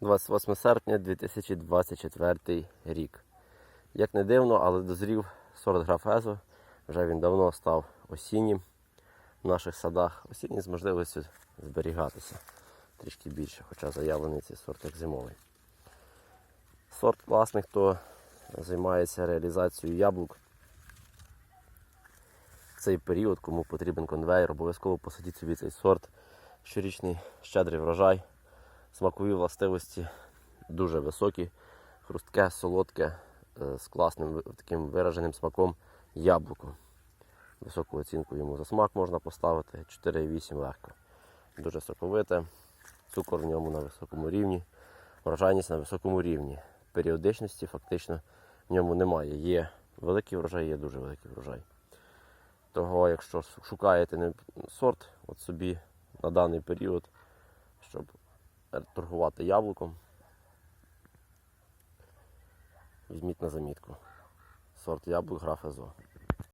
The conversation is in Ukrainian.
28 серпня 2024 рік. Як не дивно, але дозрів сорт графезу. Вже він давно став осіннім в наших садах. Осінній з можливістю зберігатися трішки більше, хоча заявлений цей сорт як зимовий. Сорт класний, хто займається реалізацією яблук. В цей період, кому потрібен конвейер, обов'язково посадіть собі цей сорт. Щорічний щедрий врожай, смакові властивості дуже високі, хрустке, солодке, е, з класним таким вираженим смаком яблуко. Високу оцінку йому за смак можна поставити 4,8 легко. Дуже соковите, цукор в ньому на високому рівні, врожайність на високому рівні. Періодичності фактично в ньому немає. Є великий врожай, є дуже великий врожай. Того, якщо шукаєте сорт от собі на даний період, щоб торгувати яблуком, візьміть на замітку. Сорт яблук граф Езо.